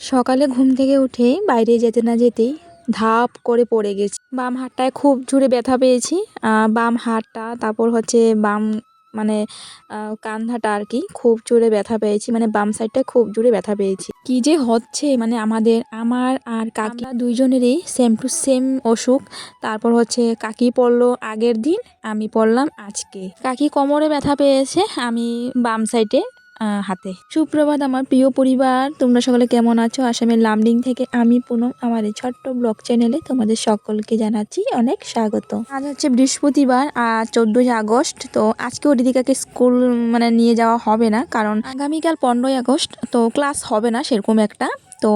সকালে ঘুম থেকে উঠেই বাইরে যেতে না যেতেই ধাপ করে পড়ে গেছি। বাম হাতটায় খুব জোরে ব্যথা পেয়েছি। বাম হাতটা, তারপর হচ্ছে বাম মানে কান্ধাটা আর কি, খুব জোরে ব্যথা পেয়েছি। মানে বাম সাইডটায় খুব জোরে ব্যথা পেয়েছি। কি যে হচ্ছে মানে আমাদের, আমার আর কাকি দুইজনেরই সেম টু সেম অসুখ। তারপর হচ্ছে কাকি পড়ল আগের দিন, আমি পড়লাম আজকে। কাকি কোমরে ব্যথা পেয়েছে, আমি বাম সাইডে হাতে। সুপ্রভাত আমার প্রিয় পরিবার, তোমরা সকলে কেমন আছো? আসামের লামডিং থেকে আমি পুনম, আমার এই ছোট্ট ব্লগ চ্যানেলে তোমাদের সকলকে জানাচ্ছি অনেক স্বাগত। আজ হচ্ছে বৃহস্পতিবার আর চোদ্দই আগস্ট, তো আজকেও রিদিকাকে স্কুল মানে নিয়ে যাওয়া হবে না, কারণ আগামীকাল পনেরোই আগস্ট, তো ক্লাস হবে না, সেরকম একটা। তো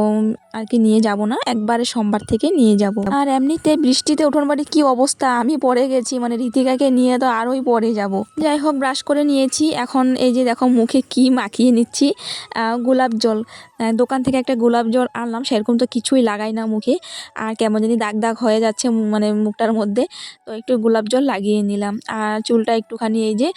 আর কি নিয়ে যাব না, একবারে সোমবার থেকে নিয়ে যাব। আর এমনিতে বৃষ্টিতে উঠোন বাড়ি কি অবস্থা? আমি পরে গেছি মানে ঋতিকাকে নিয়ে তো আরোই পরে যাব। যাই হোক, ব্রাশ করে নিয়েছি, এখন এই যে দেখো মুখে কি মাখিয়ে নিচ্ছি গোলাপ জল। দোকান থেকে একটা গোলাপ জল আনলাম, সেরকম তো কিছুই লাগাই না মুখে। আর কেমন জানি দাগ দাগ হয়ে যাচ্ছে মানে মুখটার মধ্যে। তো একটু গোলাপ জল লাগিয়ে নিলাম। আর চুলটা একটুখানি এই যে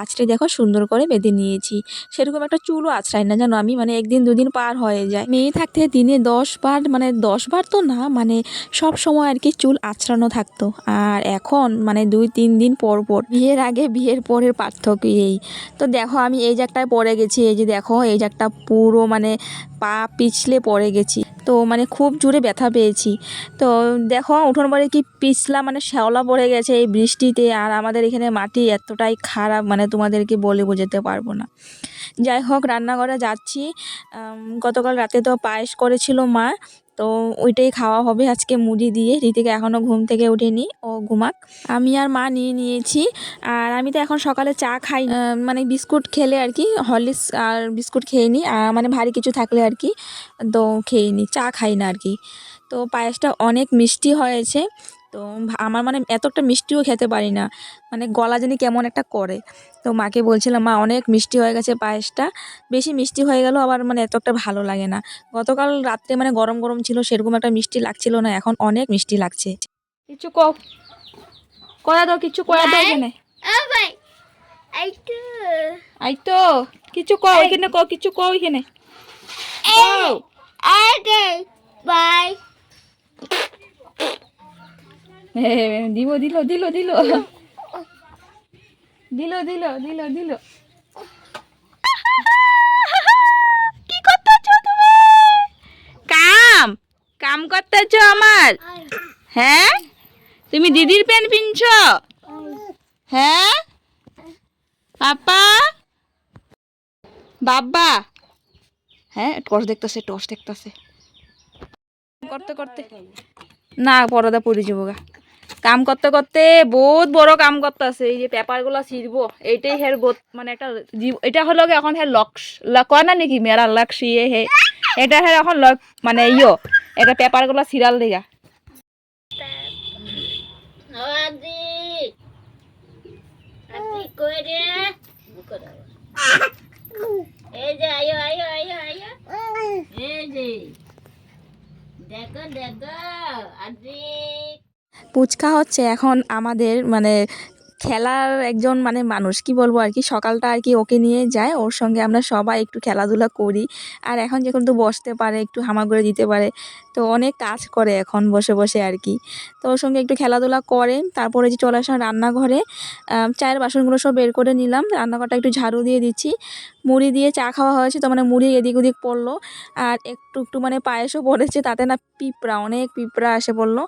আঁচড়ে দেখো সুন্দর করে বেঁধে নিয়েছি। সেরকম একটা চুলও আঁচড়াই না, জানো? আমি মানে একদিন দুদিন পার হয়ে যায়। মেয়ে থাকতে দিনে দশ বার মানে দশ বার তো না মানে সব সময় আর কি চুল আঁচড়ানো থাকতো। আর এখন মানে দুই, তিন দিন পর পর, বিয়ের আগে, বিয়ের পরের পার্থক্য এই। তো দেখো আমি এই জায়গাটায় পড়ে গেছি, এই যে দেখো, এই জায়গাটা পুরো মানে পা পিছলে পড়ে গেছি। তো মানে খুব জোরে ব্যথা পেয়েছি। তো দেখো, উঠোন বাড়ি কি পিছলা মানে শ্যাওলা পড়ে গেছে এই বৃষ্টিতে। আর আমাদের এখানে মাটি এতটাই খারাপ মানে তোমাদেরকে বলে বোঝাতে পারব না। যাই হোক, রান্নাঘরে যাচ্ছি। গতকাল রাতে তো পায়েস করেছিল মা। তো ওইটাই খাওয়া হবে আজকে মুড়ি দিয়ে। রীতিকে এখনও ঘুম থেকে উঠেনি ও ঘুমাক। আমি আর মা নিয়ে নিয়েছি, আর আমি তো এখন সকালে চা খাই মানে বিস্কুট খেলে আর কি, হরলিক্স আর বিস্কুট খেয়ে নিই আর মানে ভারী কিছু থাকলে আর কি, তো খেয়ে নিই চা খাই না আর কি। তো পায়েসটা অনেক মিষ্টি হয়েছে তো আমার মানে এতটা মিষ্টিও খেতে পারি না মানে গলা জানি কেমন একটা করে। তো মাকে বলছিলাম মা অনেক মিষ্টি হয়ে গেছে পায়েসটা। বেশি মিষ্টি হয়ে গেল আবার মানে এত একটা ভালো লাগে না। গতকাল রাত্রে মানে গরম গরম ছিল সেরকম একটা মিষ্টি লাগছিল না। এখন অনেক মিষ্টি লাগছে। কিছু কও। করা দাও কিছু করা দাও এখানে। Oh. আই তো কিছু কও এখানে কও কিছু কও এখানে। কও। দিব দিল দিল দিল দিল দিল দিল দিল কি করতেছ তুমি? কাম কাম করতেছ আমার? হ্যাঁ? তুমি দিদির প্যান্ট পিনছ? হ্যাঁ? পাপা বাবা হ্যাঁ টর্চ দেখতেছে টর্চ দেখতেছে। করতে করতে। না পরদা পড়ে যাব গা। কাম করতে করতে বহুত বড় কাম করতেছে এই যে পেপারগুলো ছিড়বো, এইটাই হের গোত মানে একটা এটা হলো এখন হে লক্স কয় না নাকি মেরা লক্স ইয়ে হে, এটা হে এখন লক মানে ইয়ো, এটা পেপারগুলো ছিড়াল দিগা Adi. Adi koi re. Buka dah. এই যে আয়ো আয়ো আয়ো আয়ো এই যে, দেখো দেখো, আদি পুচকা হচ্ছে এখন আমাদের মানে খেলার একজন মানে মানুষ, কি বলব আর কি? সকালটা আর কি ওকে নিয়ে যায়, ওর সঙ্গে আমরা সবাই একটু খেলাধুলা করি। আর এখন যখন তো বসতে পারে, একটু হামা করে দিতে পারে, তো অনেক কাজ করে এখন বসে বসে আর কি। তো ওর সঙ্গে একটু খেলাধুলা করে, তারপরে যে চলে আসলাম রান্নাঘরে চায়ের বাসনগুলো সব বের করে নিলাম, রান্নাঘরটা একটু ঝাড়ু দিয়ে দিচ্ছি। মুড়ি দিয়ে চা খাওয়া হয়েছে, তো মানে মুড়ি এদিক ওদিক পড়ল, আর একটু একটু মানে পায়েসও পড়েছে, তাতে না পিঁপড়া, অনেক পিঁপড়া এসে পড়ল।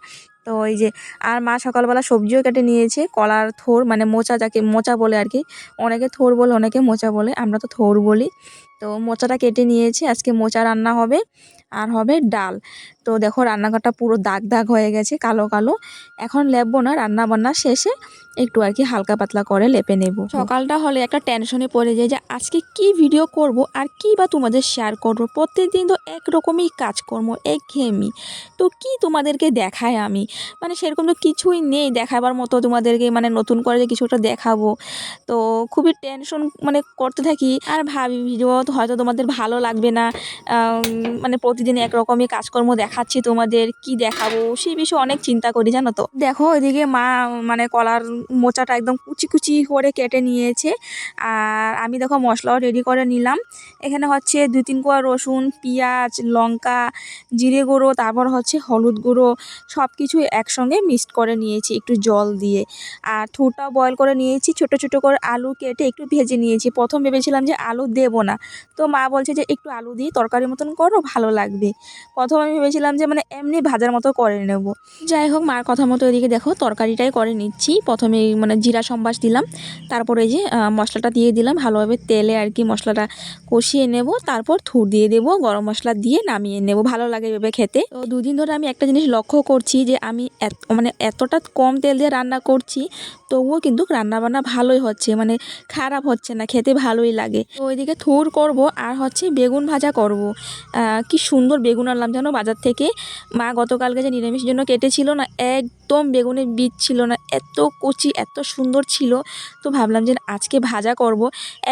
তো ওই যে, আর মা সকালবেলা সবজিও কেটে নিয়েছে, কলার থোর মানে মোচা যাকে মোচা বলে আর কি অনেকে থোর বলে অনেকে মোচা বলে, আমরা তো থোর বলি। তো মোচাটা কেটে নিয়েছি। আজকে মোচা রান্না হবে আর হবে ডাল। তো দেখো রান্নাঘরটা পুরো দাগ দাগ হয়ে গেছে, কালো কালো। এখন লেপবো না, রান্না বান্না শেষে একটু আর কি হালকা পাতলা করে লেপে নেব। সকালটা হলে একটা টেনশনে পড়ে যায় যে আজকে কি ভিডিও করব আর কি বা তোমাদের শেয়ার করব? প্রত্যেকদিন তো একরকমই কাজকর্ম এক ঘেয়েমি তো কি তোমাদেরকে দেখায় আমি? মানে সেরকম তো কিছুই নেই, দেখাবার মতো তোমাদেরকে মানে নতুন করে যে কিছুটা দেখাবো। তো খুবই টেনশন মানে করতে থাকি। আর ভাবি ভিডিও হয়তো তোমাদের ভালো লাগবে না। মানে প্রতিদিন একরকমই কাজকর্ম দেখাচ্ছি তোমাদের, কি দেখাবো? সেই বিষয়ে অনেক চিন্তা করি, জানো তো। দেখো ওইদিকে মা মানে কলার মোচাটা একদম কুচি কুচি করে কেটে নিয়েছে। আর আমি দেখো মশলাও রেডি করে নিলাম। এখানে হচ্ছে দুই তিন কোয়া রসুন, পেঁয়াজ, লঙ্কা, জিরে গুঁড়ো, তারপর হচ্ছে হলুদ গুঁড়ো সব কিছু একসঙ্গে মিক্সড করে নিয়েছি একটু জল দিয়ে। আর থুরটা বয়েল করে নিয়েছি, ছোট ছোট করে আলু কেটে একটু ভেজে নিয়েছি। প্রথম ভেবেছিলাম যে আলু দেবো না। তো মা বলছে যে, একটু আলু দিয়ে তরকারির মতন করো, ভালো লাগবে। প্রথম আমি ভেবেছিলাম যে মানে এমনি ভাজার মতো করে নেব। যাই হোক, মার কথা মতো এদিকে দেখো, তরকারিটাই করে নিচ্ছি। প্রথমে মানে জিরা সম্বাস দিলাম, তারপরে যে মশলাটা দিয়ে দিলাম, ভালোভাবে তেলে আর কি মশলাটা কষিয়ে নেব। তারপর থুর দিয়ে দেবো, গরম মশলা দিয়ে নামিয়ে নেব, ভালো লাগে এভাবে খেতে। তো দুদিন ধরে আমি একটা জিনিস লক্ষ্য করছি যে, আমি মানে এতটা কম তেল দিয়ে রান্না করছি, তবুও কিন্তু রান্নাবান্না ভালোই হচ্ছে মানে খারাপ হচ্ছে না, খেতে ভালোই লাগে। তো ওইদিকে থুর করব আর হচ্ছে বেগুন ভাজা করব। কি সুন্দর বেগুন আনলাম জানো বাজার থেকে। মা গতকালকে যে নিরামিষের জন্য কেটেছিল না, একদম বেগুনের বীজ ছিল না, এত কচি, এত সুন্দর ছিল। তো ভাবলাম যে আজকে ভাজা করব,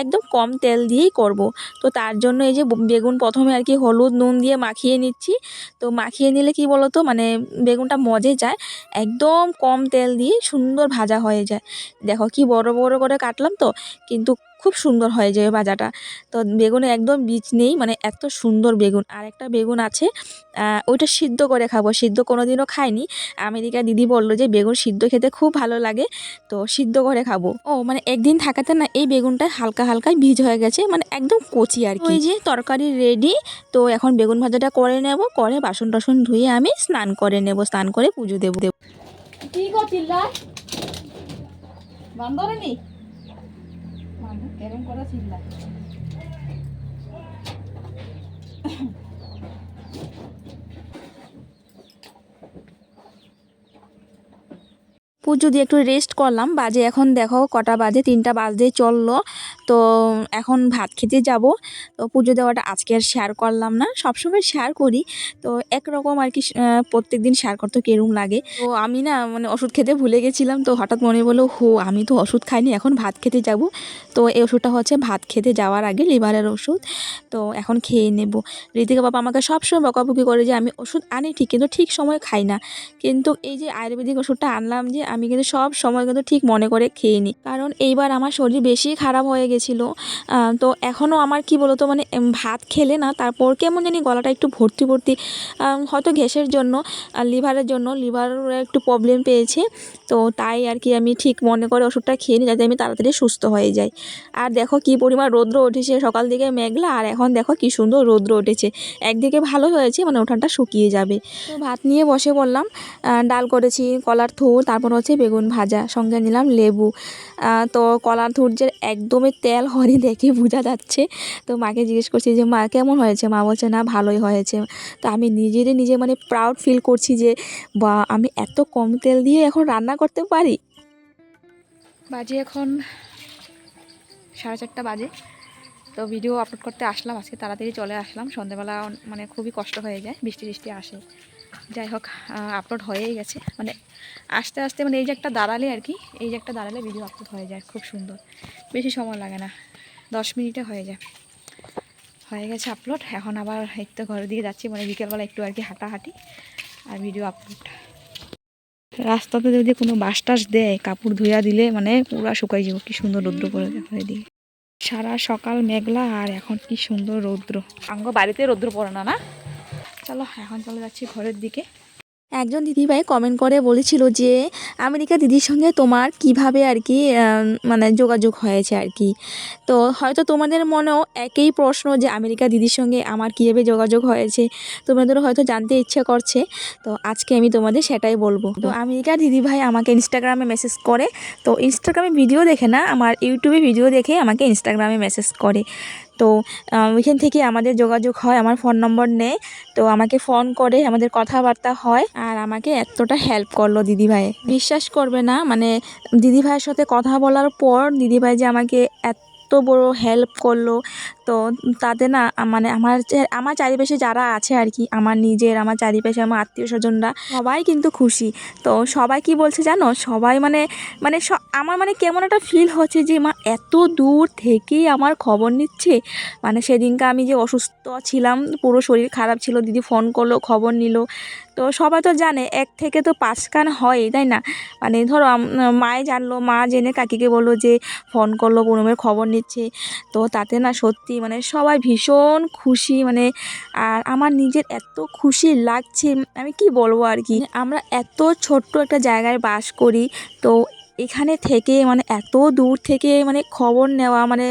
একদম কম তেল দিয়েই করব। তো তার জন্য এই যে বেগুন প্রথমে আর কি হলুদ, নুন দিয়ে মাখিয়ে নিচ্ছি। তো মাখিয়ে নিলে কি বলো তো মানে বেগুনটা মজে যায়, একদম কম তেল দিয়ে সুন্দর ভাজা হয়ে যায়। দেখো কি বড় বড় করে কাটলাম তো, কিন্তু খুব সুন্দর হয়ে যাবে ভাজাটা। তো বেগুনে একদম বীজ নেই মানে এত সুন্দর বেগুন। আর একটা বেগুন আছে ওইটা সিদ্ধ করে খাব। সিদ্ধ কোনো দিনও খাইনি। আমেরিকা দিদি বলল যে বেগুন সিদ্ধ খেতে খুব ভালো লাগে তো সিদ্ধ করে খাব। ও মানে একদিন থাকাতে না এই বেগুনটা হালকা হালকা বীজ হয়ে গেছে মানে একদম কচি আর কি। ওই যে তরকারি রেডি তো এখন বেগুন ভাজাটা করে নেব করে বাসন টাসন ধুয়ে আমি স্নান করে নেব স্নান করে পুজো দেবো দেবো। কি করছিল বান্দরেনি কেরম করে চিল্লা পুজো দিয়ে একটু রেস্ট করলাম। বাজে এখন দেখো কটা বাজে, তিনটা বাজে চলল। তো এখন ভাত খেতে যাব। তো পুজো দেওয়াটা আজকে আর শেয়ার করলাম না, সবসময় শেয়ার করি। তো একরকম আর কি প্রত্যেক দিন শেয়ার করতে কেরম লাগে। তো আমি না মানে ওষুধ খেতে ভুলে গেছিলাম, তো হঠাৎ মনে বলল, হো, আমি তো ওষুধ খাইনি, এখন ভাত খেতে যাব। তো এই ওষুধটা হচ্ছে ভাত খেতে যাওয়ার আগে লিভারের ওষুধ। তো এখন খেয়ে নেব। ঋতিকা বাবা আমাকে সবসময় বকাবকি করে যে, আমি ওষুধ আনি ঠিক, কিন্তু ঠিক সময় খাই না। কিন্তু এই যে আয়ুর্বেদিক ওষুধটা আনলাম যে, আমি কিন্তু সব সময় কিন্তু ঠিক মনে করে খেয়ে নিই কারণ এইবার আমার শরীর বেশি খারাপ হয়ে গেছিল তো এখনও আমার কি বলতো মানে ভাত খেলে না, তারপর কেমন জানি গলাটা একটু ভর্তি ভর্তি হয়তো গ্যাসের জন্য লিভারের জন্য লিভার একটু প্রবলেম পেয়েছে। তো তাই আর কি আমি ঠিক মনে করে ওষুধটা খেয়ে নিই যাতে আমি তাড়াতাড়ি সুস্থ হয়ে যাই। আর দেখো কি পরিমাণ রৌদ্র উঠেছে, সকাল দিকে মেঘলা, আর এখন দেখো কি সুন্দর রৌদ্র উঠেছে। একদিকে ভালো হয়েছে মানে উঠানটা শুকিয়ে যাবে। তো ভাত নিয়ে বসে বললাম ডাল করেছি, কলার থুর, তারপর হচ্ছে বেগুন ভাজা, সঙ্গে নিলাম লেবু। তো কলার থুর যে একদমই তেল হয়নি দেখে বোঝা যাচ্ছে। তো মাকে জিজ্ঞেস করছি যে, মা, কেমন হয়েছে? মা বলছে, না, ভালোই হয়েছে। তো আমি নিজেরই নিজে মানে প্রাউড ফিল করছি যে বা আমি এত কম তেল দিয়ে এখন রান্না করতে পারি? বাজে এখন সাড়ে চারটা বাজে। তো ভিডিও আপলোড করতে আসলাম, আজকে তাড়াতাড়ি চলে আসলাম। সন্ধ্যেবেলা মানে খুবই কষ্ট হয়ে যায়, বৃষ্টি বৃষ্টি আসে। যাই হোক আপলোড হয়েই গেছে। মানে আস্তে আস্তে মানে এই যে একটা দাঁড়ালে আর কি, এই যে একটা দাঁড়ালে ভিডিও আপলোড হয়ে যায়, খুব সুন্দর। বেশি সময় লাগে না, দশ মিনিটে হয়ে যায়। হয়ে গেছে আপলোড এখন আবার তো ঘরের দিকে যাচ্ছি মানে বিকেলবেলা একটু আর কি হাঁটাহাঁটি আর ভিডিও আপলোড রাস্তাতে যদি কোনো বাস টাস দেয় কাপড় ধুইয়া দিলে মানে পুরা শুকাই যাব। কি সুন্দর রৌদ্র পড়ে দেখা এদিকে। সারা সকাল মেঘলা আর এখন কি সুন্দর রৌদ্র। আঙ্গ বাড়িতে রৌদ্র পড়ে না না? চলো এখন চলে যাচ্ছি ঘরের দিকে। একজন দিদিভাই কমেন্ট করে বলেছিল যে, আমেরিকা দিদির সঙ্গে তোমার কীভাবে আর কি মানে যোগাযোগ হয়েছে আর কি? তো হয়তো তোমাদের মনেও একই প্রশ্ন যে, আমেরিকা দিদির সঙ্গে আমার কীভাবে যোগাযোগ হয়েছে? তোমাদেরও হয়তো জানতে ইচ্ছে করছে। তো আজকে আমি তোমাদের সেটাই বলব। তো আমেরিকা দিদিভাই আমাকে ইনস্টাগ্রামে মেসেজ করে। তো ইনস্টাগ্রামে ভিডিও দেখে না, আমার ইউটিউবে ভিডিও দেখে আমাকে ইনস্টাগ্রামে মেসেজ করে। তো ওইখান থেকে আমাদের যোগাযোগ হয়, আমার ফোন নম্বর নেই। তো আমাকে ফোন করে আমাদের কথাবার্তা হয় আর আমাকে এতটা হেল্প করল দিদিভাই। বিশ্বাস করবে না মানে দিদিভাইয়ের সাথে কথা বলার পর দিদিভাই যে আমাকে এত বড় হেল্প করল তো তাতে না মানে আমার আমার চারিপাশে যারা আছে আর কি আমার নিজের, আমার চারিপাশে আমার আত্মীয় স্বজনরা, সবাই কিন্তু খুশি। তো সবাই কি বলছে জানো? সবাই মানে মানে আমার মানে কেমন একটা ফিল হচ্ছে যে, মা, এত দূর থেকেই আমার খবর নিচ্ছে। মানে সেদিনকে আমি যে অসুস্থ ছিলাম, পুরো শরীর খারাপ ছিল, দিদি ফোন করল, খবর নিল। তো সবাই তো জানে, এক থেকে তো পাঁচ কান হয় তাই না? মানে ধরো মায়ে জানলো, মা জেনে কাকিকে বলল যে ফোন করল, পুনমের খবর নিচ্ছে। তো তাতে না সত্যি মানে সবাই ভীষণ খুশি মানে আর আমার নিজের এত খুশি লাগছে, আমি কি বলব আর কি? আমরা এত ছোট্ট একটা জায়গায় বাস করি, তো এখানে থেকে মানে এত দূর থেকে মানে খবর নেওয়া মানে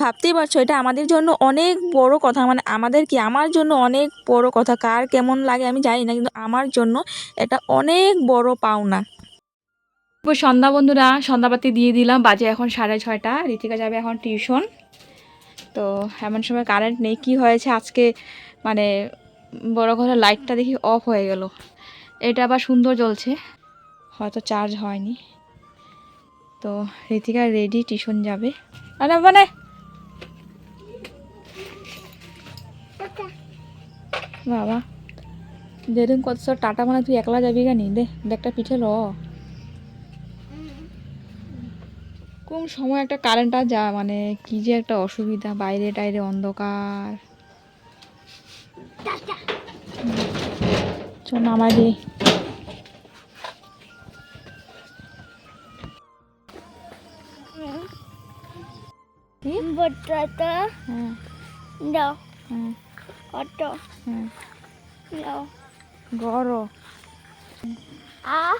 ভাবতেই পারছ, এটা আমাদের জন্য অনেক বড় কথা মানে আমাদের কি আমার জন্য অনেক বড় কথা, কার কেমন লাগে আমি জানি না, কিন্তু আমার জন্য এটা অনেক বড় পাওনা। সন্ধ্যা বন্ধুরা, সন্ধ্যাবাতি দিয়ে দিলাম, বাজে এখন সাড়ে ছয়টা ঋতিকা যাবে এখন টিউশন। তো এমন সময় কারেন্ট নেই, কি হয়েছে আজকে? মানে বড় ঘরের লাইটটা দেখি অফ হয়ে গেল। এটা আবার সুন্দর জ্বলছে। হয়তো চার্জ হয়নি। তো ঋতিকা রেডি টিউশন যাবে। আরে মানে বাবা, যেদিন কত টাটা মানে তুই একলা যাবি কেন? দে একটা পিঠে ল। কোন সময় একটা কারেন্ট আর যা মানে কি যে একটা অসুবিধা বাইরে টাইরে অন্ধকার। চল কি? Potato, হ্যাঁ। no, হ্যাঁ। হ্যাঁ। গরো। a,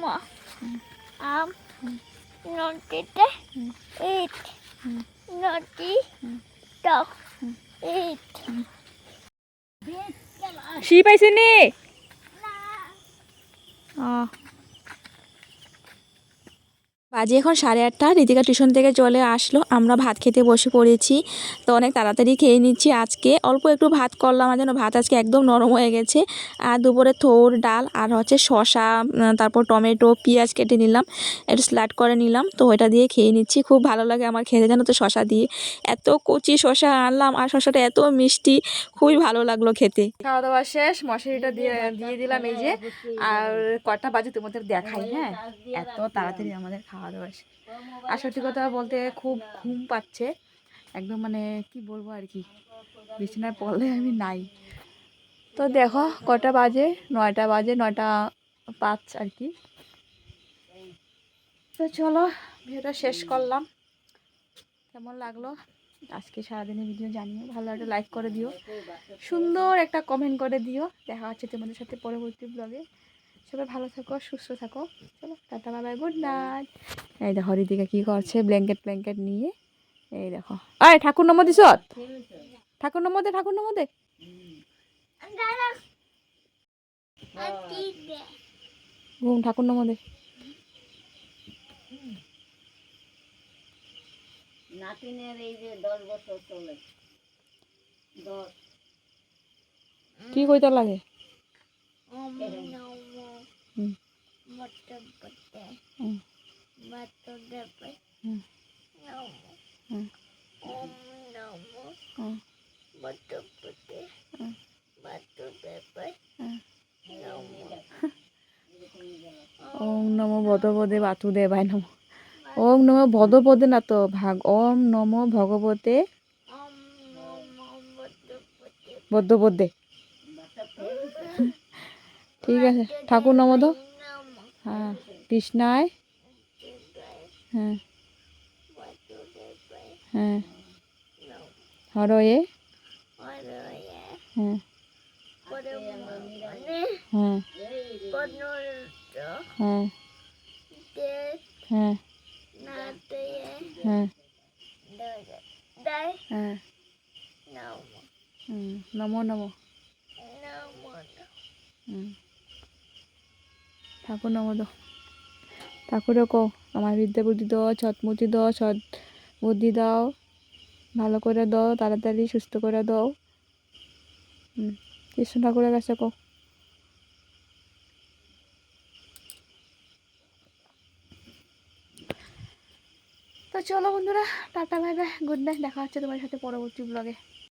mo, am, notite, eat, noti, dog, eat. C পাইছে নি আহ বাজে এখন সাড়ে আটটা ঋতিকা টিউশন থেকে চলে আসলো। আমরা ভাত খেতে বসে পড়েছি, তো অনেক তাড়াতাড়ি খেয়ে নিচ্ছি আজকে। অল্প একটু ভাত করলাম আর যেন ভাত আজকে একদম নরম হয়ে গেছে। আর দুপুরে থোর, ডাল আর হচ্ছে শশা তারপর টমেটো, পেঁয়াজ কেটে নিলাম, একটু স্লাড করে নিলাম, তো ওইটা দিয়ে খেয়ে নিচ্ছি। খুব ভালো লাগে আমার খেতে, জানো তো শশা দিয়ে। এত কচি শশা আনলাম আর শশাটা এত মিষ্টি, খুবই ভালো লাগল খেতে। খাওয়া দাওয়া শেষ, মশারিটা দিয়ে দিয়ে দিলাম এই যে, আর কটা বাজে তোমাদের দেখাই হ্যাঁ? এত তাড়াতাড়ি আমাদের দাওয়া শেষ। আর সত্যি কথা বলতে খুব ঘুম পাচ্ছে। একদম মানে কি বলব আর কি, বিছানায় পড়লে আমি নাই। তো দেখো কটা বাজে, নয়টা বাজে, নয়টা পাঁচ আর কি। তো চলো ভিডিওটা শেষ করলাম। কেমন লাগল? আজকে সারাদিনের ভিডিও জানিও, ভালো একটা লাইক করে দিও। সুন্দর একটা কমেন্ট করে দিও। দেখা হচ্ছে তোমাদের সাথে পরবর্তী ব্লগে সবাই ভালো থাকো সুস্থ থাকো। চলো টাটা বাবাই গুড নাইট এই দেখো রিদিকা কী করছে ব্ল্যাঙ্কেট ব্ল্যাঙ্কেট নিয়ে। এই দেখো। আয় ঠাকুর নম্বর দিস ঠাকুর নম্বর দে ঠাকুর নম্বর দে। ঘুম ঠাকুর নম্বর দে। নাতিনের এই যে দশ বছর চলে। দশ। কি কইতে লাগে? ওম নম ভদপদে বাতুদেবায় নম ওম নম ভদপদে না তো ভাগ ওম নম ভগবতে um, ঠিক আছে ঠাকুর নম তো হ্যাঁ কৃষ্ণায় হ্যাঁ হ্যাঁ হরয়ে হ্যাঁ হ্যাঁ হ্যাঁ হ্যাঁ হ্যাঁ হ্যাঁ হুম, নমো নমো no, হুম। ঠাকুর নমো দো ঠাকুরও কো আমার বিদ্যা বুদ্ধি দাও সৎমতি দাও, সৎ বুদ্ধি দাও, ভালো করে দাও, তাড়াতাড়ি সুস্থ করে দাও। কৃষ্ণ ঠাকুরের কাছে কো তো চলো বন্ধুরা, tata, bye bye, good night, দেখা হচ্ছে তোমার সাথে পরবর্তী ব্লগে